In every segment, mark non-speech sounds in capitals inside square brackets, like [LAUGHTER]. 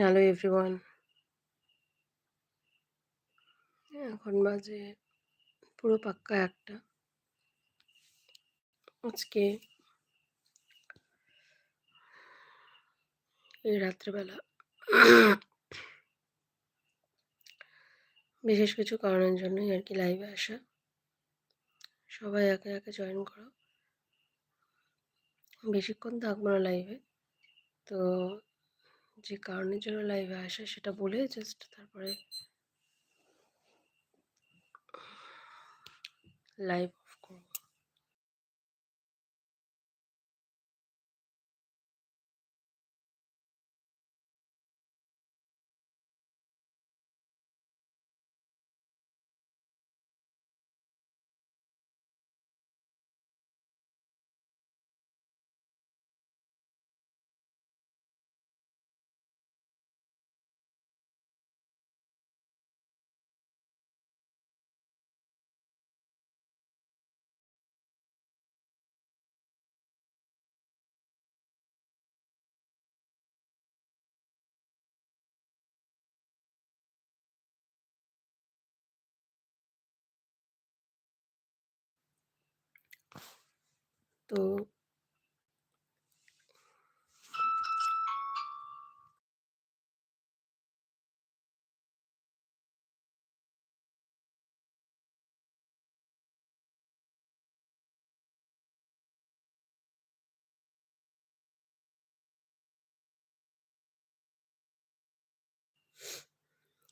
Hello everyone এখন বাজে পুরো পাক্কা একটা। আজকে এই রাত্রেবেলা বিশেষ কিছু কারণের জন্যই আর কি লাইভে আসা। সবাই একে একে জয়েন করো। বেশিক্ষণ থাকব না লাইভে তো যে কারণের জন্য লাইভে আসে সেটা বলে জাস্ট তারপরে লাইভ অফ করব তো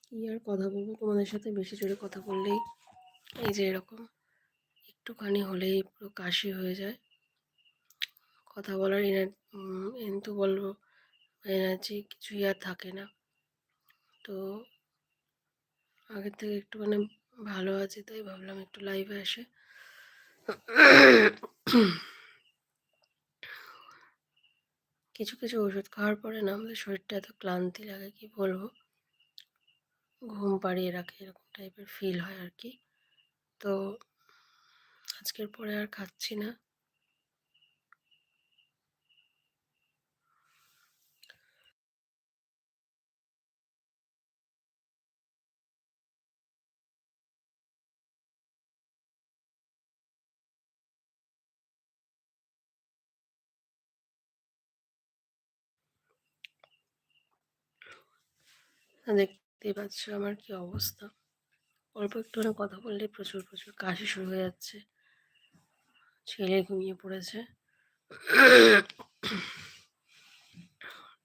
কি আর কথা বলব? তোমাদের সাথে বেশি জোরে কথা বললেই এই যে এরকম একটুখানি হলেই পুরো কাশি হয়ে যায়। কথা বলার এনার্জি কিন্তু বলব, এনার্জি কিছুই আর থাকে না। তো আগের থেকে একটুখানি ভালো আছে তাই ভাবলাম একটু লাইভে আসে। কিছু কিছু ওষুধ খাওয়ার পরে না আমাদের শরীরটা এত ক্লান্তি লাগে, কি বলব? ঘুম পাড়িয়ে রাখে, এরকম টাইপের ফিল হয় আর কি। তো আজকের পরে আর খাচ্ছি না। দেখতেই পাচ্ছ আমার কি অবস্থা। অল্প একটুখানি কথা বললে প্রচুর প্রচুর কাশি শুরু হয়ে যাচ্ছে। ছেলে ঘুমিয়ে পড়েছে।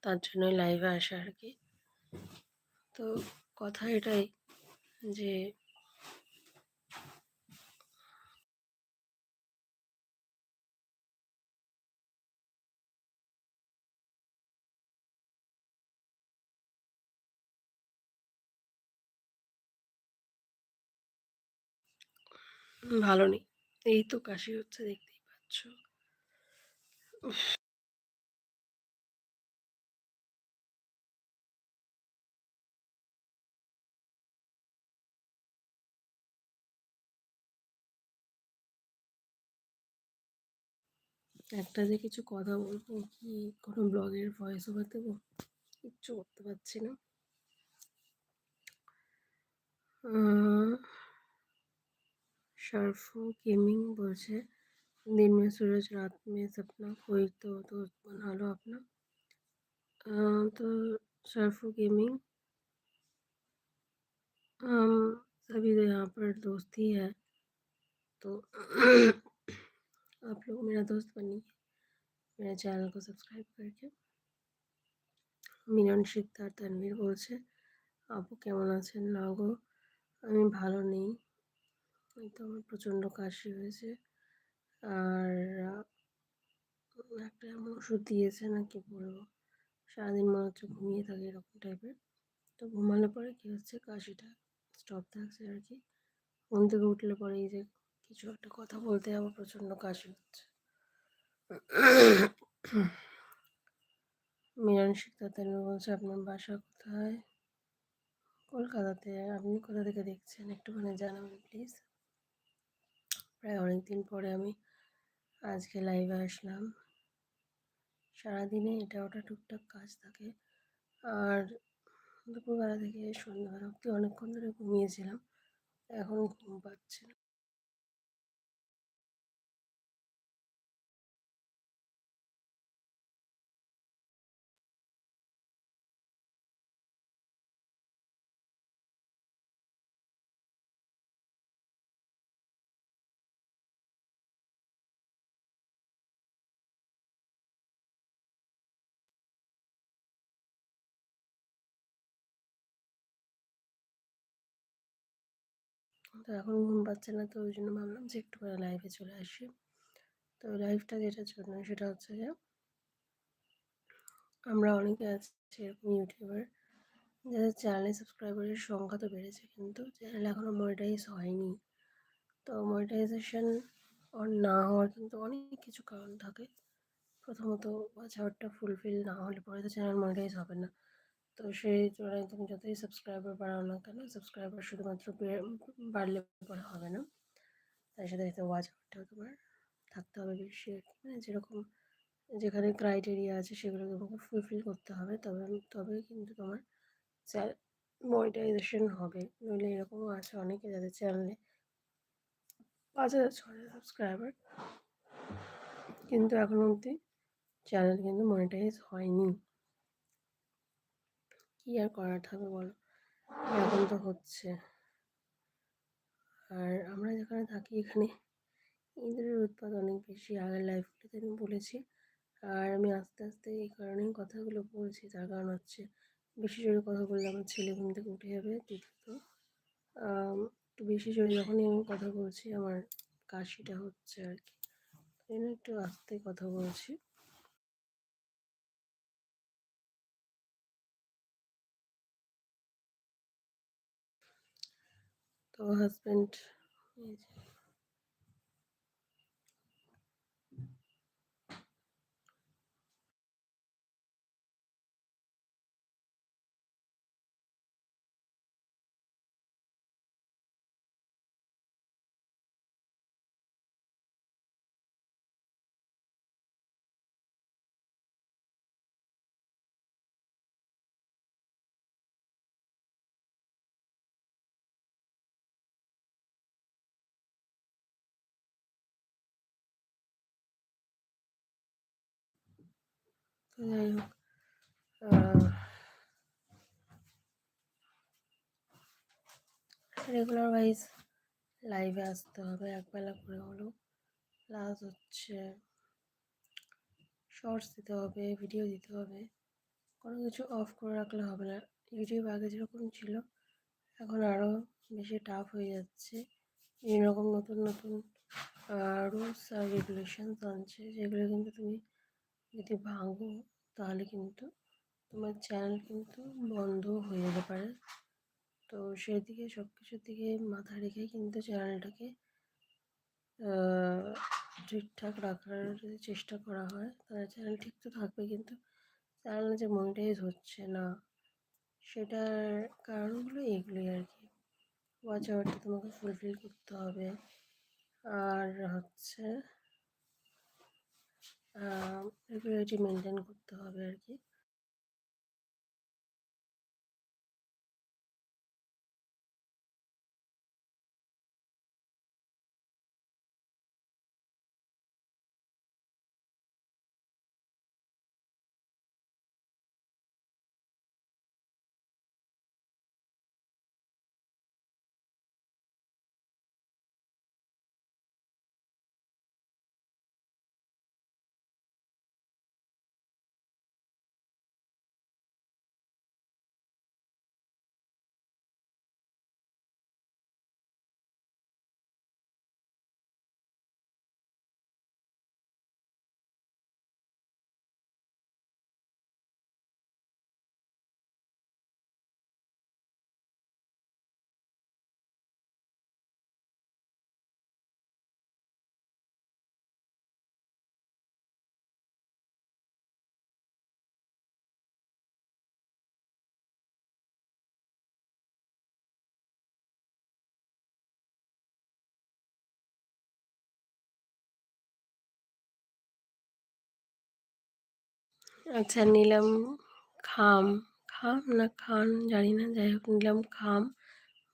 তার জন্যই লাইভে আসা আর কি। তো কথা এটাই যে ভালো নেই। এই তো কাশি হচ্ছে, দেখতেই পাচ্ছ। একটা যে কিছু কথা বলব কি, কোনো ব্লগের ভয়েস ওভার দেবো? কিচ্ছু করতে পারছি না। शर्फो, गेमिंग बोलছে दिन में सूरज, रात में सपना, कोई तो दोस्त बना लो अपना। तो शर्फो, गेमिंग। हम सभी तो यहाँ पर दोस्त ही है। तो आप लोग मेरा दोस्त बनिए। मेरे चैनल को सब्सक्राइब करके। मिलन শিকদার तनवीर বলছে आप কেমন आगो हमें গো नहीं। তো আমার প্রচণ্ড কাশি হয়েছে। আর একটা এমন ওষুধ দিয়েছে না কি বলব? সারাদিন মনে হচ্ছে ঘুমিয়ে থাকে এরকম টাইপের। তো ঘুমালে পরে কী হচ্ছে? কাশিটা স্টপ থাকছে আর কি। ঘুম থেকে উঠলে পরে এই যে কিছু একটা কথা বলতে যাব প্রচণ্ড কাশি হচ্ছে। মিলন শিকদার বলছে, আপনার বাসা কোথায়? কলকাতাতে। আপনি কোথা থেকে দেখছেন? একটুখানি জানাবেন প্লিজ প্রায় অনেক দিন পরে আমি আজকে লাইভে আসলাম। সারাদিনে এটা ওটা টুকটাক কাজ থাকে। আর দুপুরবেলা থেকে সন্ধ্যাবেলা অব্দি অনেকক্ষণ ধরে ঘুমিয়েছিলাম। এখন ঘুম পাচ্ছে না। তো এখন ঘুম পাচ্ছে না, তো ওই জন্য ভাবলাম যে একটু করে লাইভে চলে আসি। তো লাইভটা যেটার জন্য সেটা হচ্ছে যে, আমরা অনেকে আছি এরকম ইউটিউবার যাদের চ্যানেলে সাবস্ক্রাইবারের সংখ্যা তো বেড়েছে কিন্তু চ্যানেল এখনও মনিটাইজ হয়নি। তো মনিটাইজেশন না হওয়ার কিন্তু অনেক কিছু কারণ থাকে। প্রথমত আওয়ারটা ফুলফিল না হলে পরে তো চ্যানেল মনিটাইজ হবে না। তো সেই তুলনায় তুমি যতই সাবস্ক্রাইবার বাড়াও না কেন সাবস্ক্রাইবার শুধুমাত্র বাড়লে পরে হবে না। তার সাথে সাথে ওয়াচ আওয়ারটাও তোমার থাকতে হবে বেশি। মানে যেরকম যেখানে ক্রাইটেরিয়া আছে সেগুলো তোমাকে ফুলফিল করতে হবে, তবে তবে কিন্তু তোমার মনিটাইজেশন হবে। নইলে এরকমও আছে অনেকে যাদের চ্যানেলে পাঁচ হাজার, ছ হাজার সাবস্ক্রাইবার কিন্তু এখন অবধি চ্যানেল কিন্তু মনিটাইজ হয়নি। কী আর করার থাকবে বলো? এখন তো হচ্ছে। আর আমরা যেখানে থাকি এখানে ইঁদুরের উৎপাদ অনেক বেশি আগের লাইফগুলোতে আমি বলেছি। আর আমি আস্তে আস্তে এই কারণেই কথাগুলো বলছি তার কারণ হচ্ছে বেশি জোরে কথা বললে আমার ছেলে ঘুম থেকে উঠে যাবে দ্বিতীয়ত একটু বেশি জোরে যখনই আমি কথা বলছি, আমার কাশিটা হচ্ছে আর কি। একটু আস্তে কথা বলছি। তো হাজব্যান্ড তো যাই হোক রেগুলার ওয়াইজ লাইভে আসতে হবে, একবেলা করে হলেও প্লাস হচ্ছে শর্টস দিতে হবে ভিডিও দিতে হবে। কোনো কিছু অফ করে রাখলে হবে না। ইউটিউব আগে যেরকম ছিল, এখন আরও বেশি টাফ হয়ে যাচ্ছে। বিভিন্ন রকম নতুন নতুন রুলস আর রেগুলেশনস আনছে, যেগুলো কিন্তু তুমি যদি ভাঙো, তাহলে কিন্তু তোমার চ্যানেল কিন্তু বন্ধ হয়ে যেতে পারে। তো সেদিকে সব কিছুর দিকে মাথা রেখে কিন্তু চ্যানেলটাকে ঠিকঠাক রাখার যদি চেষ্টা করা হয়, তাহলে চ্যানেল ঠিক তো থাকবে, কিন্তু চ্যানেল যে মনিটাইজ হচ্ছে না, সেটার কারণগুলো এগুলোই আর কি। ওয়াচ আওয়ারটা তোমাকে ফুলফিল করতে হবে। আর হচ্ছে রেগুলারিটি মেনটেন করতে হবে আর কি। আচ্ছা নিলাম খাম খাম না খান জানি না যাই হোক নিলাম খাম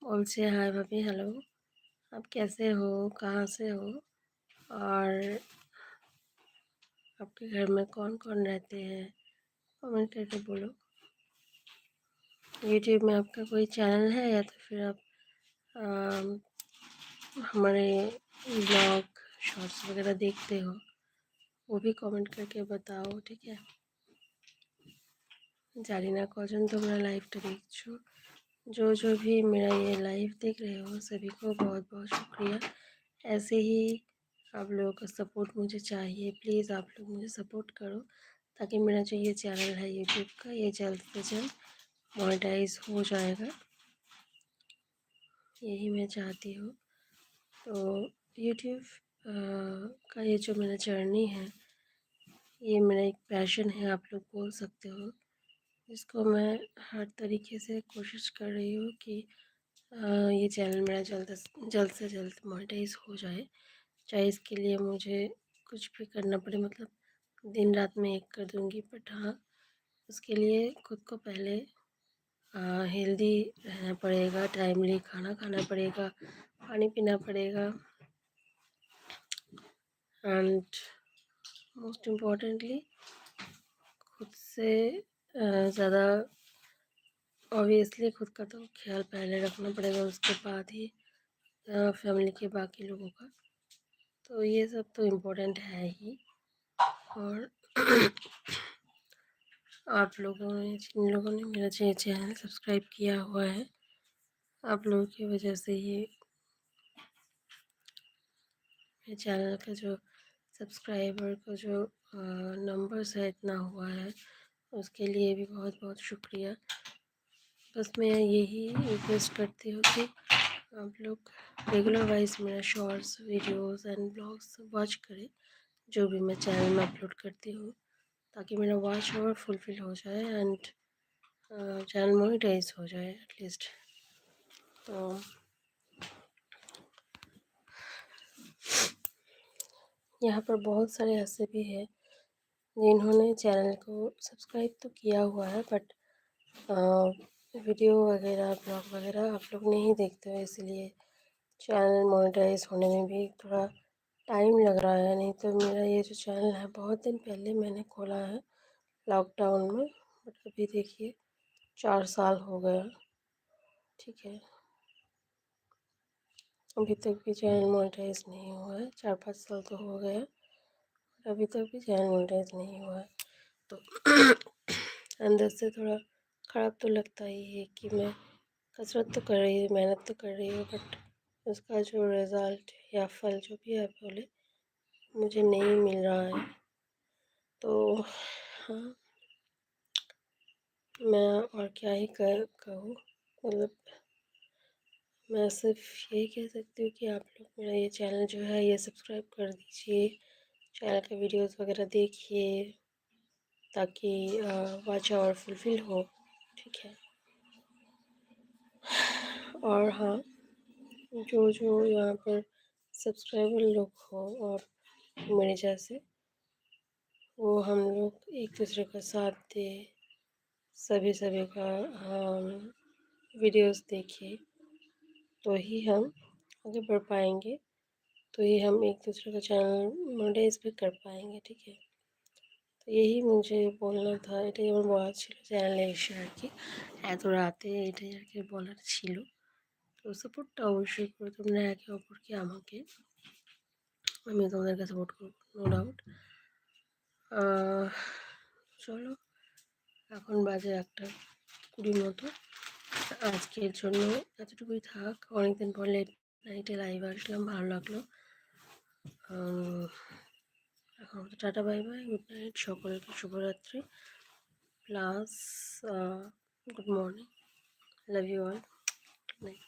বলছে हाय भाभी हेलो आप कैसे हो कहाँ से हो और आपके घर में कौन कौन रहते हैं कमेंट करके बोलो यूट्यूब में आपका कोई चैनल है या तो फिर आप अम, हमारे ब्लॉग शॉर्ट्स वगैरह देखते हो वो भी कमेंट करके बताओ ठीक है जानी ना कौन मेरा लाइव तो देखो जो जो भी मेरा ये लाइफ देख रहे हो, सभी को बहुत बहुत शुक्रिया। ऐसे ही आप लोगों का सपोर्ट मुझे चाहिए प्लीज़ आप लोग मुझे सपोर्ट करो, ताकि मेरा जो ये चैनल है यूट्यूब का, ये जल्द से जल्द मोनिटाइज हो जाएगा। यही मैं चाहती हूँ। तो यूट्यूब का ये जो मेरा जर्नी है, ये मेरा एक पैशन है, आप लोग बोल सकते हो। जिसको मैं हर तरीके से कोशिश कर रही हूँ कि ये चैनल मेरा जल्द जल्द से जल्द मोनेटाइज हो जाए। चाहे इसके लिए मुझे कुछ भी करना पड़े मतलब दिन रात में एक कर दूँगी, बट हाँ उसके लिए खुद को पहले हेल्दी रहना पड़ेगा, टाइमली खाना खाना पड़ेगा, पानी पीना पड़ेगा। एंड मोस्ट इम्पॉर्टेंटली खुद से ज़्यादा ऑब्वियसली खुद का तो ख्याल पहले रखना पड़ेगा उसके बाद ही फैमिली के बाकी लोगों का। तो ये सब तो इम्पोर्टेंट है ही। और [CLEARS THROAT] आप लोगों ने, जिन लोगों ने मेरा चैनल सब्सक्राइब किया हुआ है, आप लोगों की वजह से ही मेरे चैनल का जो सब्सक्राइबर का जो नंबर्स है इतना हुआ है। उसके लिए भी बहुत बहुत शुक्रिया। बस मैं यही रिक्वेस्ट करती हूँ कि आप लोग रेगुलर वाइज मेरा shorts videos and blogs watch करें, जो भी मैं चैनल में अपलोड करती हूँ, ताकि मेरा वॉच ओवर फुलफिल हो जाए एंड चैनल मोनिटाइज हो जाए एटलीस्ट तो यहाँ पर बहुत सारे ऐसे भी हैं जिन्होंने चैनल को सब्सक्राइब तो किया हुआ है, बट वीडियो वगैरह, ब्लॉग वगैरह आप लोग नहीं देखते हो, इसलिए चैनल मोनेटाइज होने में भी थोड़ा टाइम लग रहा है। नहीं तो मेरा ये जो चैनल है, बहुत दिन पहले मैंने खोला है लॉकडाउन में, बट अभी देखिए चार साल हो गया ठीक है। अभी तक भी चैनल मोनेटाइज नहीं हुआ है, चार पाँच साल तो हो गया अभी तक भी चैनल मोनेटाइज नहीं हुआ है। तो [CLEARS THROAT] अंदर से थोड़ा ख़राब तो लगता ही है कि मैं कसरत तो कर रही हूँ, मेहनत तो कर रही हूँ बट उसका जो रिज़ल्ट या फल जो भी आप बोले, मुझे नहीं मिल रहा है। तो हाँ। मैं और क्या ही कर, कहूँ मतलब मैं सिर्फ़ यही कह सकती हूँ कि आप लोग मेरा ये चैनल जो है, ये सब्सक्राइब कर दीजिए। चैनल के वीडियोस वगैरह देखिए, ताकि वाच और फुलफिल हो, ठीक है? और हाँ जो जो यहाँ पर सब्सक्राइबर लोग हो और मेरे जैसे, वो हम लोग एक दूसरे का साथ दे सभी सभी का वीडियोस देखिए तो ही हम आगे बढ़ पाएँगे। तो ही हम एक दूसरे का चैनल मोनेटाइज भी कर पाएंगे ठीक है তো এই মুঝে বলনা था এটাই আমার বলার ছিল চ্যানেলে এসে আর কি এত রাতে এটাই আর কি বলার ছিল তো সাপোর্টটা অবশ্যই করে তোমরা একে অপরকে আমাকে আমি তোমাদেরকে সাপোর্ট করবো নো ডাউট চলো এখন বাজে একটা কুড়ির মতো আজকের জন্য এতটুকুই থাক অনেকদিন পর লেট নাইটে লাইভ আসলাম ভালো লাগলো এখন tata, bye bye good night সকলকে শুভরাত্রি plus good morning love you all night